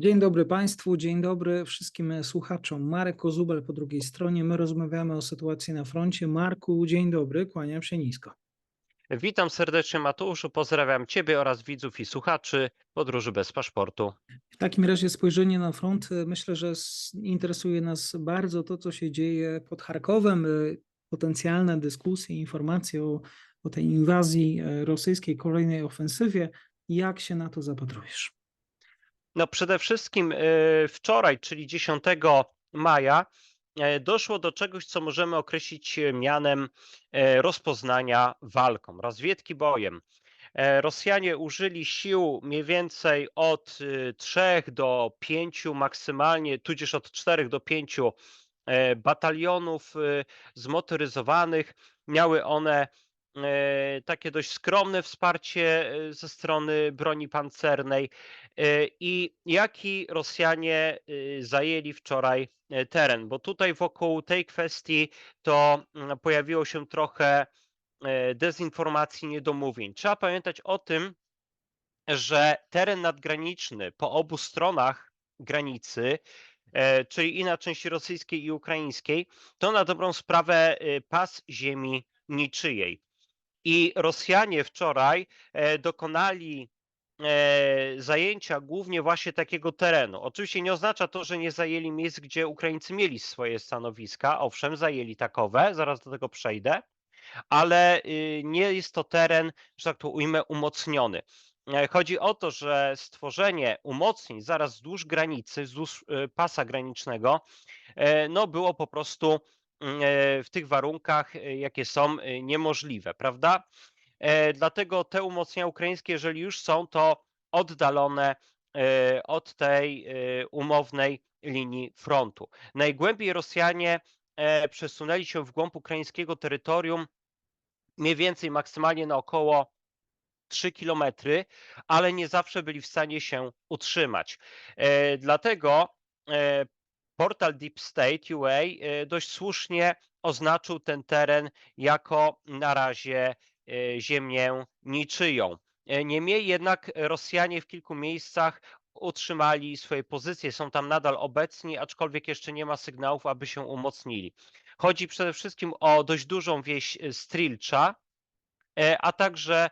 Dzień dobry Państwu, dzień dobry wszystkim słuchaczom. Marek Kozubel po drugiej stronie. My rozmawiamy o sytuacji na froncie. Marku, dzień dobry, kłaniam się nisko. Witam serdecznie Mateuszu, pozdrawiam Ciebie oraz widzów i słuchaczy Podróży bez paszportu. W takim razie spojrzenie na front. Myślę, że interesuje nas bardzo to, co się dzieje pod Charkowem. y, Potencjalne dyskusje, informacje o, o tej inwazji e, rosyjskiej, kolejnej ofensywie. Jak się na to zapatrujesz? No przede wszystkim e, wczoraj, czyli 10 maja, e, doszło do czegoś, co możemy określić e, mianem e, rozpoznania walką, rozwiedki bojem. Rosjanie użyli sił mniej więcej od 3 do 5, maksymalnie, tudzież od 4 do 5 e, batalionów e, zmotoryzowanych. Miały one takie dość skromne wsparcie e, ze strony broni pancernej. E, I jaki Rosjanie e, zajęli wczoraj e, teren? Bo tutaj wokół tej kwestii to mm, pojawiło się trochę e, dezinformacji, niedomówień. Trzeba pamiętać o tym, że teren nadgraniczny po obu stronach granicy, e, czyli i na części rosyjskiej i ukraińskiej, to na dobrą sprawę e, pas ziemi niczyjej. I Rosjanie wczoraj e, dokonali e, zajęcia głównie właśnie takiego terenu. Oczywiście nie oznacza to, że nie zajęli miejsc, gdzie Ukraińcy mieli swoje stanowiska. Owszem, zajęli takowe, zaraz do tego przejdę, ale y, nie jest to teren, że tak to ujmę, umocniony. E, Chodzi o to, że stworzenie umocnień zaraz wzdłuż granicy, wzdłuż y, pasa granicznego, no było po prostu w tych warunkach, e, jakie są, e, niemożliwe, prawda? E, Dlatego te umocnienia ukraińskie, jeżeli już są, to oddalone e, od tej e, umownej linii frontu. Najgłębiej Rosjanie e, przesunęli się w głąb ukraińskiego terytorium, mniej więcej maksymalnie na około 3 kilometry, ale nie zawsze byli w stanie się utrzymać. E, Dlatego e, portal Deep State UA e, dość słusznie oznaczył ten teren jako na razie e, ziemię niczyją. E, Niemniej jednak Rosjanie w kilku miejscach utrzymali swoje pozycje, są tam nadal obecni, aczkolwiek jeszcze nie ma sygnałów, aby się umocnili. Chodzi przede wszystkim o dość dużą wieś Strilcza, a także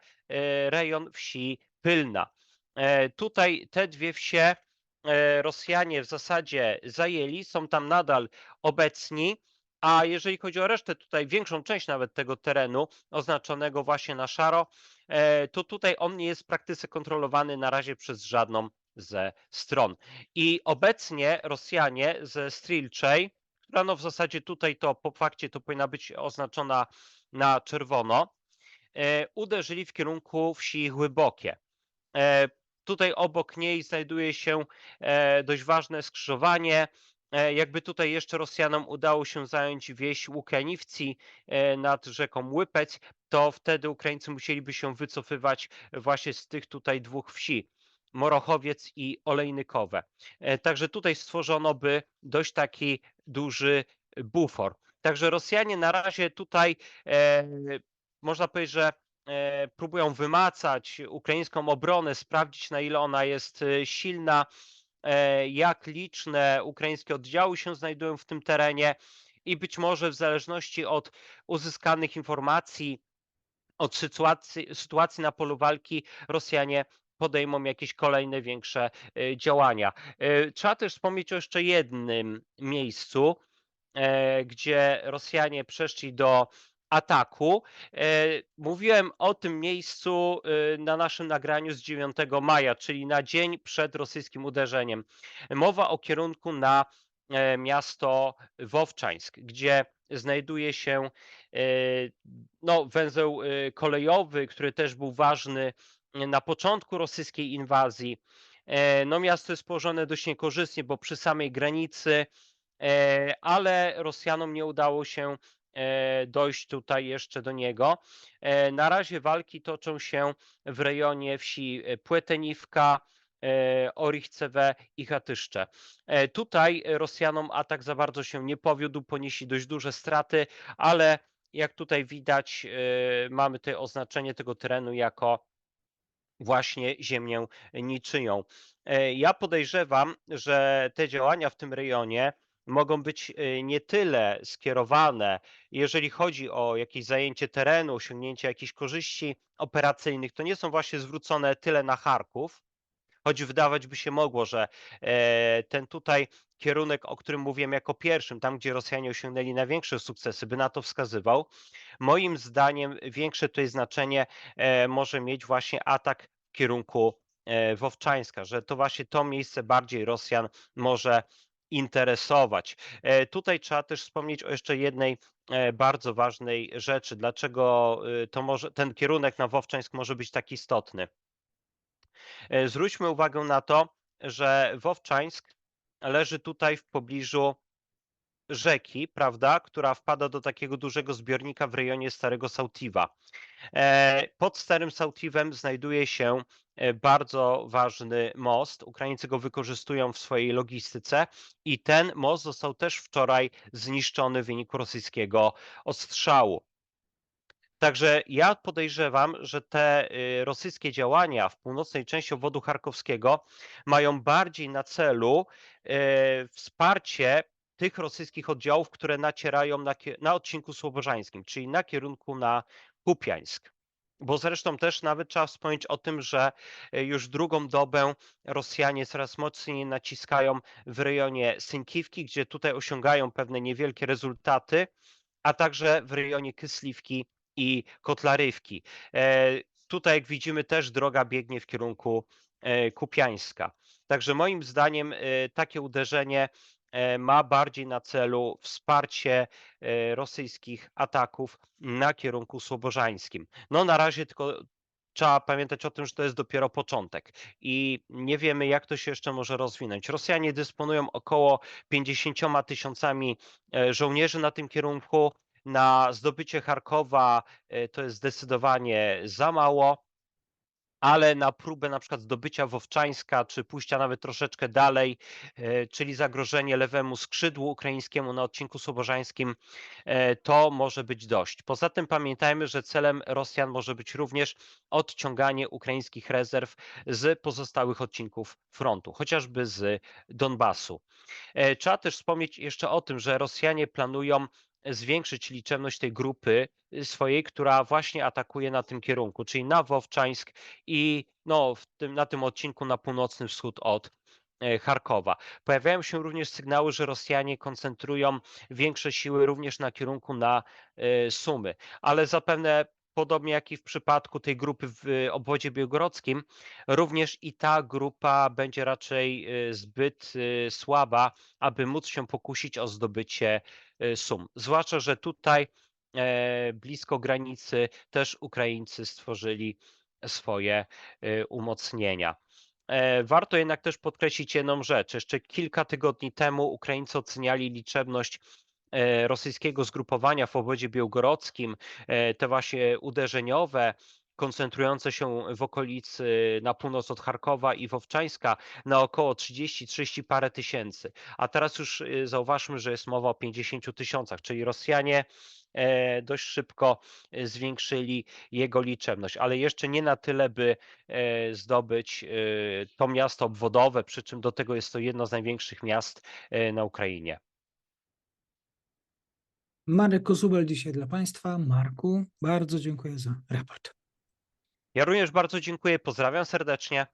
rejon wsi Pylna. Tutaj te dwie wsie Rosjanie w zasadzie zajęli, są tam nadal obecni, a jeżeli chodzi o resztę, tutaj większą część nawet tego terenu oznaczonego właśnie na szaro, e, to tutaj on nie jest w praktyce kontrolowany na razie przez żadną ze stron. I obecnie Rosjanie ze Strilczej, która no w zasadzie tutaj to po fakcie to powinna być oznaczona na czerwono, e, uderzyli w kierunku wsi Głębokie. Tutaj obok niej znajduje się e, dość ważne skrzyżowanie. E, Jakby tutaj jeszcze Rosjanom udało się zająć wieś Łukianiwci e, nad rzeką Łypeć, to wtedy Ukraińcy musieliby się wycofywać właśnie z tych tutaj dwóch wsi. Morochowiec i Olejnykowe. Także tutaj stworzono by dość taki duży bufor. Także Rosjanie na razie tutaj e, można powiedzieć, że próbują wymacać ukraińską obronę, sprawdzić na ile ona jest e, silna, e, jak liczne ukraińskie oddziały się znajdują w tym terenie i być może w zależności od uzyskanych informacji, od sytuacji, sytuacji na polu walki, Rosjanie podejmą jakieś kolejne większe e, działania. E, Trzeba też wspomnieć o jeszcze jednym miejscu, e, gdzie Rosjanie przeszli do ataku. E, Mówiłem o tym miejscu e, na naszym nagraniu z 9 maja, czyli na dzień przed rosyjskim uderzeniem. Mowa o kierunku na e, miasto Wowczańsk, gdzie znajduje się e, no, węzeł e, kolejowy, który też był ważny na początku rosyjskiej inwazji. No, miasto jest położone dość niekorzystnie, bo przy samej granicy, ale Rosjanom nie udało się dojść tutaj jeszcze do niego. E, Na razie walki toczą się w rejonie wsi e, Płeteniwka, e, Orichcewe i Hatyszcze. E, Tutaj Rosjanom atak za bardzo się nie powiódł, ponieśli dość duże straty, ale jak tutaj widać, e, mamy tutaj oznaczenie tego terenu jako właśnie ziemię niczyją. E, Ja podejrzewam, że te działania w tym rejonie mogą być e, nie tyle skierowane, jeżeli chodzi o jakieś zajęcie terenu, osiągnięcie jakichś korzyści operacyjnych, to nie są właśnie zwrócone tyle na Charków, choć wydawać by się mogło, że e, ten tutaj kierunek, o którym mówiłem jako pierwszym, tam gdzie Rosjanie osiągnęli największe sukcesy, by na to wskazywał. Moim zdaniem większe tutaj znaczenie e, może mieć właśnie atak w kierunku e, Wowczańska, że to właśnie to miejsce bardziej Rosjan może interesować. E, Tutaj trzeba też wspomnieć o jeszcze jednej e, bardzo ważnej rzeczy. Dlaczego e, to może, ten kierunek na Wowczańsk może być tak istotny? E, Zwróćmy uwagę na to, że Wowczańsk leży tutaj w pobliżu rzeki, prawda, która wpada do takiego dużego zbiornika w rejonie Starego Sautiva. E, Pod Starym Sautivem znajduje się e, bardzo ważny most. Ukraińcy go wykorzystują w swojej logistyce i ten most został też wczoraj zniszczony w wyniku rosyjskiego ostrzału. Także ja podejrzewam, że te y, rosyjskie działania w północnej części obwodu charkowskiego mają bardziej na celu e, wsparcie tych rosyjskich oddziałów, które nacierają na, na odcinku słowożańskim, czyli na kierunku na Kupiańsk. Bo zresztą też nawet trzeba wspomnieć o tym, że e, już drugą dobę Rosjanie coraz mocniej naciskają w rejonie Synkiwki, gdzie tutaj osiągają pewne niewielkie rezultaty, a także w rejonie Kysliwki i Kotlarywki. E, Tutaj, jak widzimy, też droga biegnie w kierunku e, Kupiańska. Także moim zdaniem takie uderzenie ma bardziej na celu wsparcie e, rosyjskich ataków na kierunku słobożańskim. No na razie tylko trzeba pamiętać o tym, że to jest dopiero początek i nie wiemy, jak to się jeszcze może rozwinąć. Rosjanie dysponują około 50 tysiącami e, żołnierzy na tym kierunku. Na zdobycie Charkowa e, to jest zdecydowanie za mało, ale na próbę na przykład zdobycia Wowczańska, czy pójścia nawet troszeczkę dalej, e, czyli zagrożenie lewemu skrzydłu ukraińskiemu na odcinku słobożańskim, e, to może być dość. Poza tym pamiętajmy, że celem Rosjan może być również odciąganie ukraińskich rezerw z pozostałych odcinków frontu, chociażby z Donbasu. E, Trzeba też wspomnieć jeszcze o tym, że Rosjanie planują zwiększyć liczebność tej grupy y, swojej, która właśnie atakuje na tym kierunku, czyli na Wowczańsk i no, w tym, na tym odcinku na północny wschód od e, Charkowa. Pojawiają się również sygnały, że Rosjanie koncentrują większe siły również na kierunku na e, Sumy, ale zapewne podobnie jak i w przypadku tej grupy w obwodzie białgorodzkim, również i ta grupa będzie raczej e, zbyt słaba, aby móc się pokusić o zdobycie Sum. Zwłaszcza, że tutaj e, blisko granicy też Ukraińcy stworzyli swoje e, umocnienia. E, Warto jednak też podkreślić jedną rzecz. Jeszcze kilka tygodni temu Ukraińcy oceniali liczebność e, rosyjskiego zgrupowania w obwodzie białgorodzkim, te właśnie uderzeniowe, koncentrujące się w okolicy na północ od Charkowa i Wowczańska na około 30-30 parę tysięcy. A teraz już y, zauważmy, że jest mowa o 50 tysiącach, czyli Rosjanie e, dość szybko e, zwiększyli jego liczebność, ale jeszcze nie na tyle, by e, zdobyć to miasto obwodowe, przy czym do tego jest to jedno z największych miast na Ukrainie. Marek Kozubel dzisiaj dla Państwa. Marku, bardzo dziękuję za raport. Ja również bardzo dziękuję, pozdrawiam serdecznie.